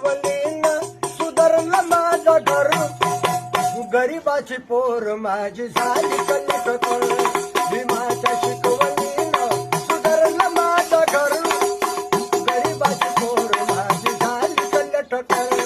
शिकवलीनं सुधारलं माझं घर. गरीबाची पोर माझी झाली कल्लककर भीमाच्या शिकवलीन सुधारलं माझं घर. गरीबाची पोर माझी झाली कल्लककर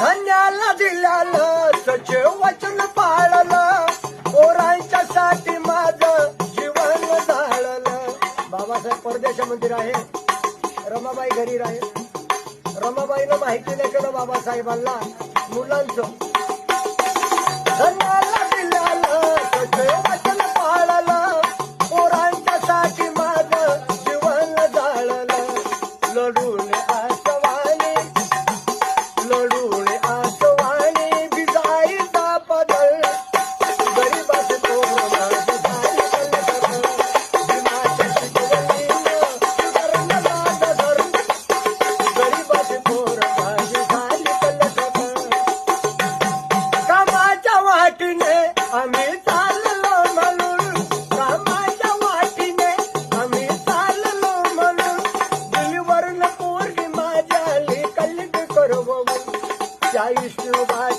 धन्याला दिल्यानं सचे वचन पाळलं. पोरांच्या साठी माझं जीवन झाळलं बाबासाहेब परदेशामध्ये आहे. रमाबाई घरी आहे रमाबाईनं माहिती नाही केलं बाबासाहेबांना मुलांचं. धन्याला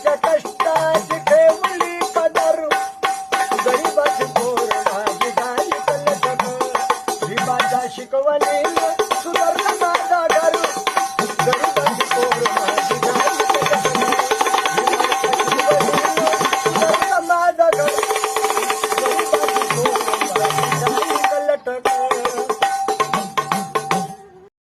चतुष्टादि